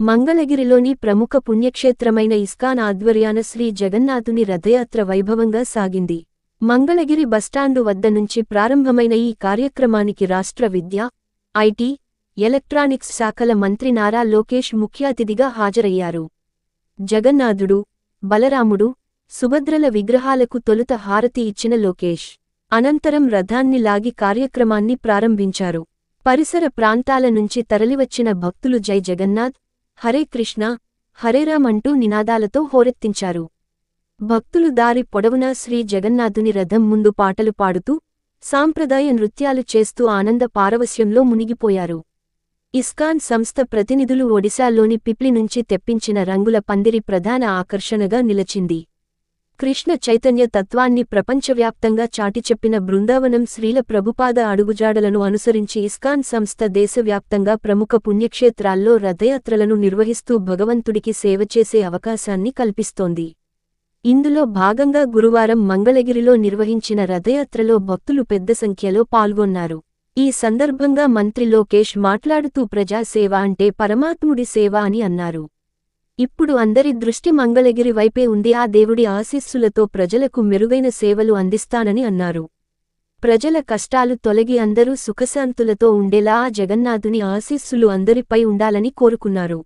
మంగళగిరిలోని ప్రముఖ పుణ్యక్షేత్రమైన ఇస్కాన్ ఆధ్వర్యాన శ్రీ జగన్నాథుని రథయాత్ర వైభవంగా సాగింది. మంగళగిరి బస్టాండు వద్ద నుంచి ప్రారంభమైన ఈ కార్యక్రమానికి రాష్ట్ర విద్య ఐటీ ఎలక్ట్రానిక్స్ శాఖల మంత్రి నారా లోకేష్ ముఖ్య అతిథిగా హాజరయ్యారు. జగన్నాథుడు బలరాముడు సుభద్రల విగ్రహాలకు తొలుత హారతి ఇచ్చిన లోకేష్ అనంతరం రథాన్ని లాగి కార్యక్రమాన్ని ప్రారంభించారు. పరిసర ప్రాంతాల నుంచి తరలివచ్చిన భక్తులు జై జగన్నాథ్ హరే కృష్ణ హరేరామ్ అంటూ నినాదాలతో హోరెత్తించారు. భక్తులు దారి పొడవునా శ్రీ జగన్నాథుని రథం ముందు పాటలు పాడుతూ సాంప్రదాయ నృత్యాలు చేస్తూ ఆనంద పారవస్యంలో మునిగిపోయారు. ఇస్కాన్ సంస్థ ప్రతినిధులు ఒడిశాలోని పిప్లి నుంచి తెప్పించిన రంగుల పందిరి ప్రధాన ఆకర్షణగా నిలచింది. కృష్ణ చైతన్య తత్వాన్ని ప్రపంచవ్యాప్తంగా చాటిచెప్పిన బృందావనం శ్రీల ప్రభుపాద అడుగుజాడలను అనుసరించి ఇస్కాన్ సంస్థ దేశవ్యాప్తంగా ప్రముఖ పుణ్యక్షేత్రాల్లో రథయాత్రలను నిర్వహిస్తూ భగవంతుడికి సేవ చేసే అవకాశాన్ని కల్పిస్తోంది. ఇందులో భాగంగా గురువారం మంగళగిరిలో నిర్వహించిన రథయాత్రలో భక్తులు పెద్ద సంఖ్యలో పాల్గొన్నారు. ఈ సందర్భంగా మంత్రి లోకేష్ మాట్లాడుతూ ప్రజాసేవ అంటే పరమాత్ముడి సేవ అని అన్నారు. ఇప్పుడు అందరి దృష్టి మంగళగిరి వైపే ఉంది. ఆ దేవుడి ఆశీస్సులతో ప్రజలకు మెరుగైన సేవలు అందిస్తానని అన్నారు. ప్రజల కష్టాలు తొలగి అందరూ సుఖశాంతులతో ఉండేలా ఆ జగన్నాథుని ఆశీస్సులు అందరిపై ఉండాలని కోరుకున్నారు.